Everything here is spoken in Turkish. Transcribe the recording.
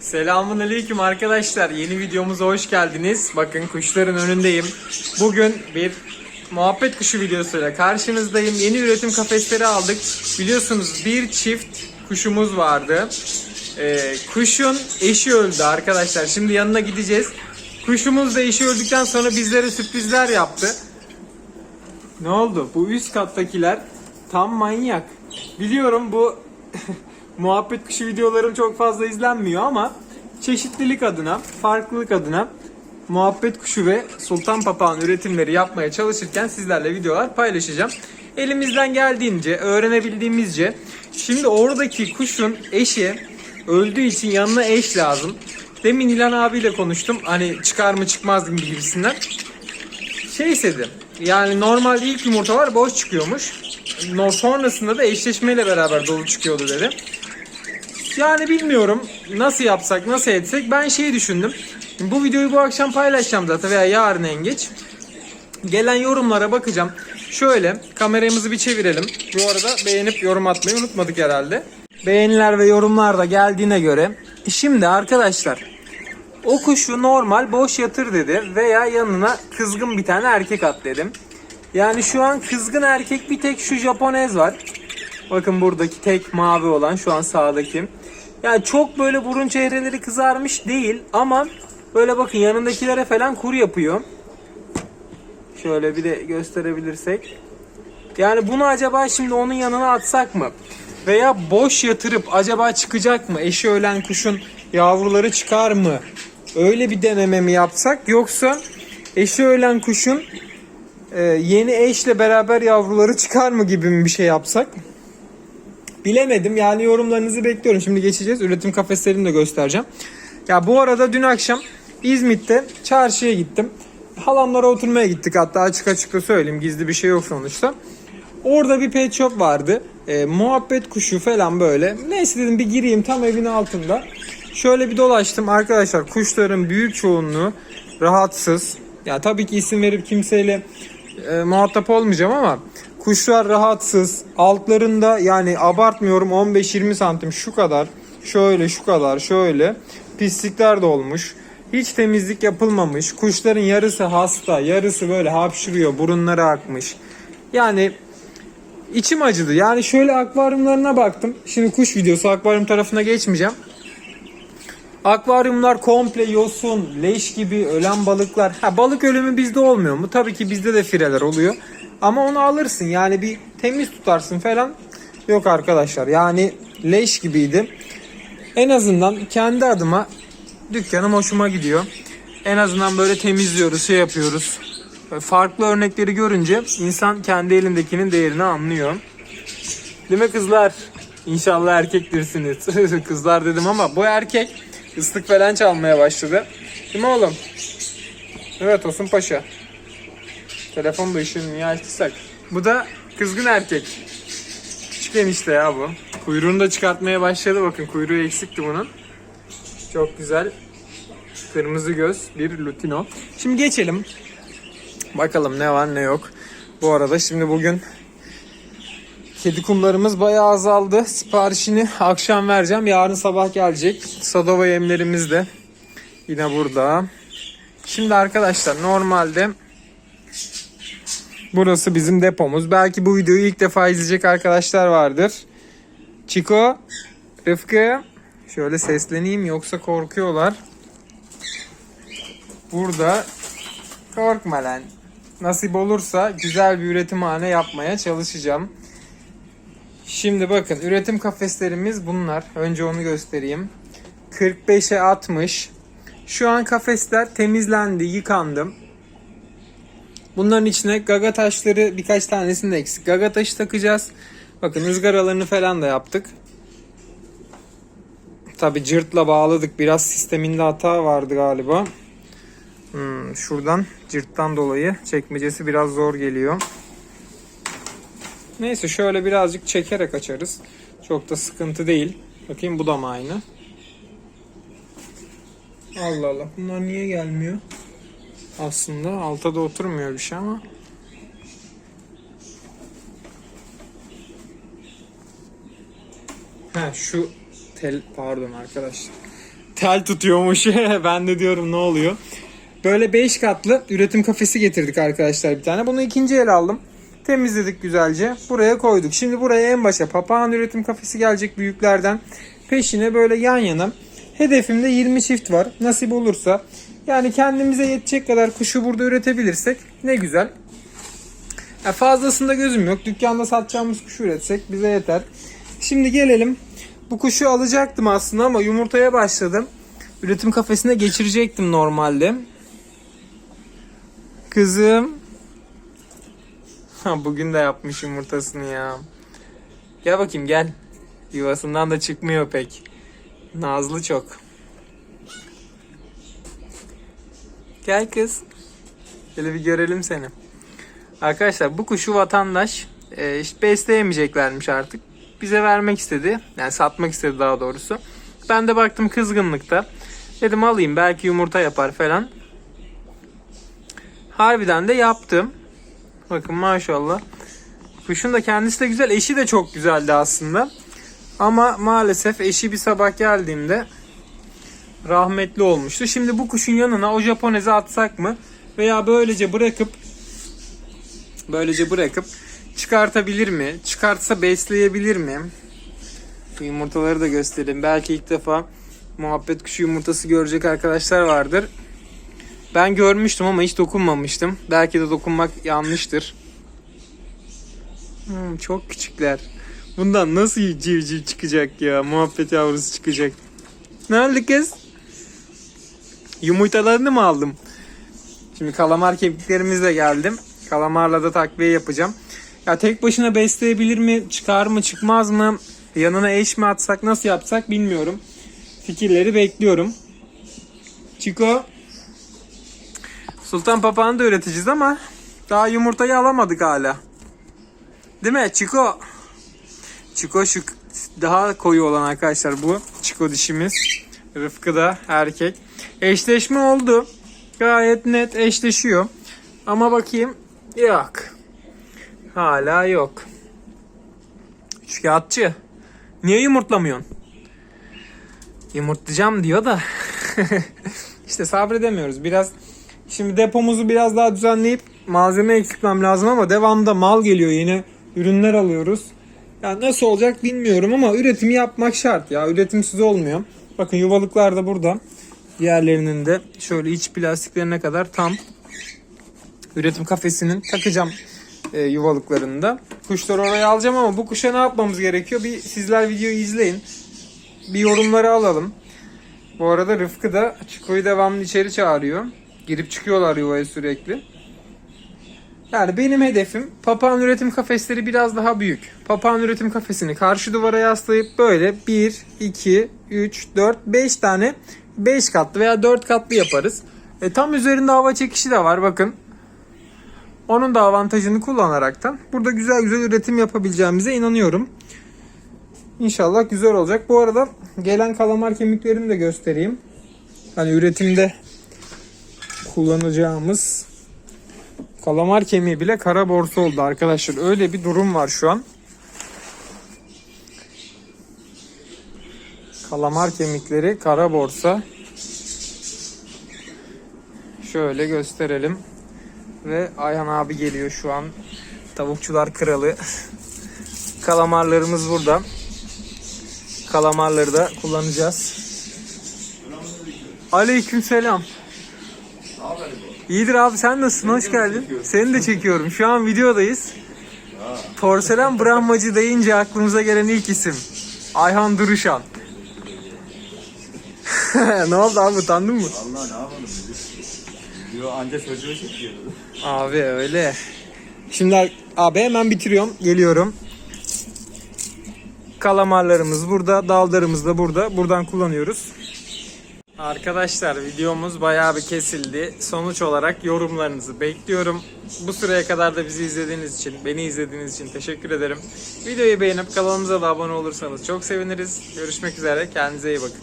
Selamun aleyküm arkadaşlar. Yeni videomuza hoş geldiniz. Bakın kuşların önündeyim. Bugün bir muhabbet kuşu videosuyla karşınızdayım. Yeni üretim kafesleri aldık. Biliyorsunuz bir çift kuşumuz vardı. Ee, kuşun eşi öldü arkadaşlar. Şimdi yanına gideceğiz. Kuşumuz da eşi öldükten sonra bizlere sürprizler yaptı. Ne oldu? Bu üst kattakiler tam manyak. Biliyorum bu muhabbet kuşu videolarım çok fazla izlenmiyor ama çeşitlilik adına, farklılık adına muhabbet kuşu ve sultan papağan üretimleri yapmaya çalışırken sizlerle videolar paylaşacağım. Elimizden geldiğince, öğrenebildiğimizce şimdi oradaki kuşun eşi öldüğü için yanına eş lazım. Demin İlan abiyle konuştum. Hani çıkar mı çıkmaz mı gibisinden şey istedi. Yani normal ilk yumurtalar boş çıkıyormuş. Sonrasında da eşleşmeyle beraber dolu çıkıyordu dedi. Yani bilmiyorum nasıl yapsak nasıl etsek ben şeyi düşündüm. Bu videoyu bu akşam paylaşacağım zaten veya yarın en geç. Gelen yorumlara bakacağım. Şöyle kameramızı bir çevirelim. Bu arada beğenip yorum atmayı unutmadık herhalde. Beğeniler ve yorumlar da geldiğine göre. Şimdi arkadaşlar o kuşu normal boş yatır dedi veya yanına kızgın bir tane erkek at dedim. Yani şu an kızgın erkek bir tek şu Japonez var. Bakın buradaki tek mavi olan şu an sağdaki. Yani çok böyle burun çehreleri kızarmış değil ama böyle bakın yanındakilere falan kur yapıyor. Şöyle bir de gösterebilirsek. Yani bunu acaba şimdi onun yanına atsak mı? Veya boş yatırıp acaba çıkacak mı? Eşi ölen kuşun yavruları çıkar mı? Öyle bir deneme mi yapsak? Yoksa eşi ölen kuşun e, yeni eşle beraber yavruları çıkar mı gibi bir şey yapsak? Bilemedim. Yani yorumlarınızı bekliyorum. Şimdi geçeceğiz. Üretim kafeslerini de göstereceğim. Ya bu arada dün akşam İzmit'te çarşıya gittim. Halamlara oturmaya gittik hatta açık açık da söyleyeyim. Gizli bir şey yok sonuçta. Orada bir pet shop vardı. E, muhabbet kuşu falan böyle. Neyse dedim bir gireyim tam evin altında. Şöyle bir dolaştım arkadaşlar. Kuşların büyük çoğunluğu rahatsız. Ya tabii ki isim verip kimseyle e, muhatap olmayacağım ama kuşlar rahatsız. Altlarında yani abartmıyorum 15-20 santim şu kadar. Şöyle şu kadar şöyle pislikler de olmuş. Hiç temizlik yapılmamış. Kuşların yarısı hasta, yarısı böyle hapşırıyor, burunları akmış. Yani içim acıdı. Yani şöyle akvaryumlarına baktım. Şimdi kuş videosu akvaryum tarafına geçmeyeceğim. Akvaryumlar komple yosun, leş gibi ölen balıklar. Ha balık ölümü bizde olmuyor mu? Tabii ki bizde de fireler oluyor. Ama onu alırsın yani bir temiz tutarsın falan. Yok arkadaşlar yani leş gibiydi. En azından kendi adıma dükkanım hoşuma gidiyor. En azından böyle temizliyoruz, şey yapıyoruz. Farklı örnekleri görünce insan kendi elindekinin değerini anlıyor. Değil mi kızlar? İnşallah erkektirsiniz. kızlar dedim ama bu erkek ıslık falan çalmaya başladı. Mi oğlum? Evet Tosun Paşa. Telefon da ışığını niye açtıysak. Bu da kızgın erkek. Küçük enişte ya bu. Kuyruğunu da çıkartmaya başladı. Bakın kuyruğu eksikti bunun. Çok güzel. Kırmızı göz bir lutino. Şimdi geçelim. Bakalım ne var ne yok. Bu arada şimdi bugün kedi kumlarımız bayağı azaldı. Siparişini akşam vereceğim. Yarın sabah gelecek. Sadova yemlerimiz de yine burada. Şimdi arkadaşlar normalde burası bizim depomuz. Belki bu videoyu ilk defa izleyecek arkadaşlar vardır. Çiko, Rıfkı şöyle sesleneyim yoksa korkuyorlar. Burada korkma lan. Nasip olursa güzel bir üretimhane yapmaya çalışacağım. Şimdi bakın üretim kafeslerimiz bunlar. Önce onu göstereyim. 45'e 60. Şu an kafesler temizlendi, yıkandı. Bunların içine gaga taşları birkaç tanesini de eksik. Gaga taşı takacağız. Bakın ızgaralarını falan da yaptık. Tabi cırtla bağladık. Biraz sisteminde hata vardı galiba. Hmm, şuradan cırttan dolayı çekmecesi biraz zor geliyor. Neyse şöyle birazcık çekerek açarız. Çok da sıkıntı değil. Bakayım bu da mı aynı? Allah Allah bunlar niye gelmiyor? Aslında alta da oturmuyor bir şey ama. Ha şu tel pardon arkadaşlar. tel tutuyormuş. ben de diyorum ne oluyor. Böyle 5 katlı üretim kafesi getirdik arkadaşlar bir tane. Bunu ikinci el aldım. Temizledik güzelce. Buraya koyduk. Şimdi buraya en başa papağan üretim kafesi gelecek büyüklerden. Peşine böyle yan yana. Hedefimde 20 çift var. Nasip olursa. Yani kendimize yetecek kadar kuşu burada üretebilirsek ne güzel. Ya fazlasında gözüm yok. Dükkanda satacağımız kuşu üretsek bize yeter. Şimdi gelelim. Bu kuşu alacaktım aslında ama yumurtaya başladım. Üretim kafesine geçirecektim normalde. Kızım. Bugün de yapmış yumurtasını ya. Gel bakayım gel. Yuvasından da çıkmıyor pek. Nazlı çok. Gel kız. Şöyle bir görelim seni. Arkadaşlar bu kuşu vatandaş e, işte besleyemeyeceklermiş artık. Bize vermek istedi. Yani satmak istedi daha doğrusu. Ben de baktım kızgınlıkta. Dedim alayım belki yumurta yapar falan. Harbiden de yaptım. Bakın maşallah. Kuşun da kendisi de güzel. Eşi de çok güzeldi aslında. Ama maalesef eşi bir sabah geldiğimde rahmetli olmuştu. Şimdi bu kuşun yanına o Japoneze atsak mı? Veya böylece bırakıp böylece bırakıp çıkartabilir mi? Çıkartsa besleyebilir mi? Bu yumurtaları da göstereyim. Belki ilk defa muhabbet kuşu yumurtası görecek arkadaşlar vardır. Ben görmüştüm ama hiç dokunmamıştım. Belki de dokunmak yanlıştır. Hmm, çok küçükler. Bundan nasıl civciv çıkacak ya? Muhabbet yavrusu çıkacak. Ne oldu kız? Yumurtalarını mı aldım? Şimdi kalamar kemiklerimizle geldim. Kalamarla da takviye yapacağım. Ya tek başına besleyebilir mi? Çıkar mı? Çıkmaz mı? Yanına eş mi atsak? Nasıl yapsak bilmiyorum. Fikirleri bekliyorum. Çiko. Sultan papağanı da üreteceğiz ama daha yumurtayı alamadık hala. Değil mi Çiko? Çiko şu daha koyu olan arkadaşlar bu. Çiko dişimiz. Rıfkı da erkek. Eşleşme oldu. Gayet net eşleşiyor. Ama bakayım. Yok. Hala yok. Üçkağıtçı. Niye yumurtlamıyorsun? Yumurtlayacağım diyor da. işte sabredemiyoruz. Biraz şimdi depomuzu biraz daha düzenleyip malzeme eksiltmem lazım ama devamında mal geliyor yeni ürünler alıyoruz. Yani nasıl olacak bilmiyorum ama üretimi yapmak şart ya. Üretimsiz olmuyor. Bakın yuvalıklar da burada. Diğerlerinin de şöyle iç plastiklerine kadar tam üretim kafesinin takacağım e, yuvalıklarında. Kuşları oraya alacağım ama bu kuşa ne yapmamız gerekiyor? Bir sizler videoyu izleyin. Bir yorumları alalım. Bu arada Rıfkı da Çiko'yu devamlı içeri çağırıyor. Girip çıkıyorlar yuvaya sürekli. Yani benim hedefim papağan üretim kafesleri biraz daha büyük. Papağan üretim kafesini karşı duvara yaslayıp böyle 1, 2, 3, 4, 5 tane 5 katlı veya 4 katlı yaparız. E, tam üzerinde hava çekişi de var bakın. Onun da avantajını kullanaraktan burada güzel güzel üretim yapabileceğimize inanıyorum. İnşallah güzel olacak. Bu arada gelen kalamar kemiklerini de göstereyim. Hani üretimde kullanacağımız kalamar kemiği bile kara borsa oldu arkadaşlar. Öyle bir durum var şu an. Kalamar kemikleri kara borsa. Şöyle gösterelim. Ve Ayhan abi geliyor şu an. Tavukçular kralı. Kalamarlarımız burada. Kalamarları da kullanacağız. Aleyküm selam. İyidir abi sen nasılsın? Hoş geldin. Seni de çekiyorum. Şu an videodayız. Porselen Brahmacı deyince aklımıza gelen ilk isim. Ayhan Duruşan. ne oldu abi utandın mı? Allah ne yapalım biz? Diyor anca çocuğu çekiyor. Abi öyle. Şimdi abi hemen bitiriyorum. Geliyorum. Kalamarlarımız burada. Daldarımız da burada. Buradan kullanıyoruz. Arkadaşlar videomuz bayağı bir kesildi. Sonuç olarak yorumlarınızı bekliyorum. Bu süreye kadar da bizi izlediğiniz için, beni izlediğiniz için teşekkür ederim. Videoyu beğenip kanalımıza da abone olursanız çok seviniriz. Görüşmek üzere. Kendinize iyi bakın.